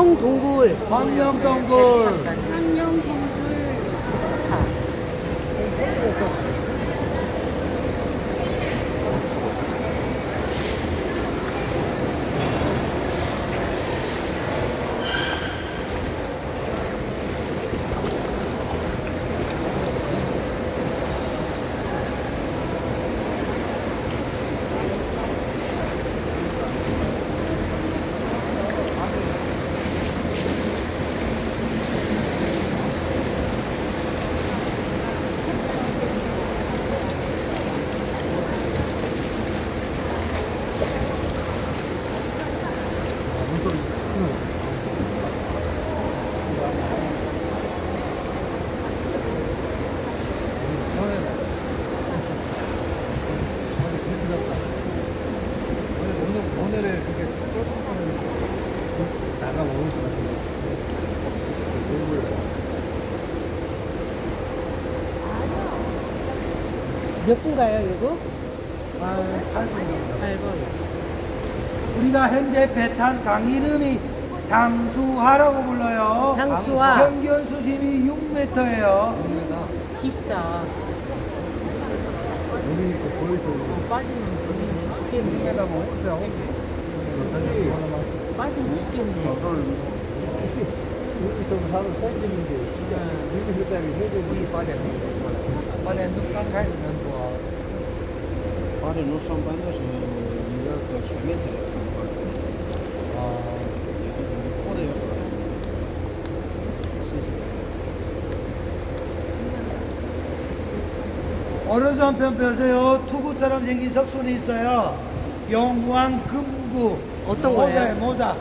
황룡 동굴. 한영 동굴. 오늘을 그게 나가 먹을 것 같은데. 몇 분 가요, 이거? 아, 8분 8번. 우리가 현재 배탄 강 이름이 향수하라고 불러요 향수화. 평균 수심이 6m예요 깊다. 우리 그 보이서 빠지면 재밌네. 죽겠네. 우리가 뭐 혹시라고 빠지면 죽겠네. 좀 하고 살리는 게 진짜 미국 사람이 해줘도 빠져는 빠져는 깜깜해지면 또 빠져는 상반에서 이거 또 최면제 같은 거 아, 이거 꼬대요. 오른손 한편 펴세요. 투구처럼 생긴 석순이 있어요. 영광 금구 어떤 모자에 거예요? 모자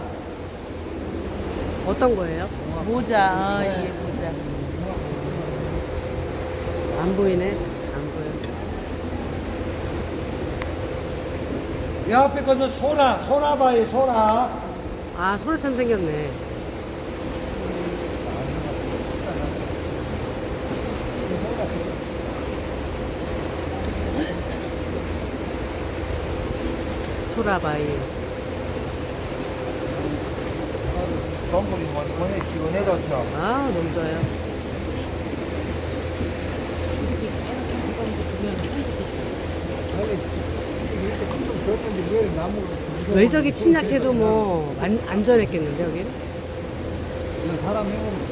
어떤 거예요? 모자. 어, 네. 이게 모자. 안 보이네. 안 보여. 이 앞에 것은 소라 소라바위 소라 아, 소라처럼 생겼네. 소라바위. 동굴이 뭐니 보내 시원해졌죠 아, 너무 좋아요. 외적이 침략해도 뭐 안, 안전했겠는데, 여기는? 사람 해보면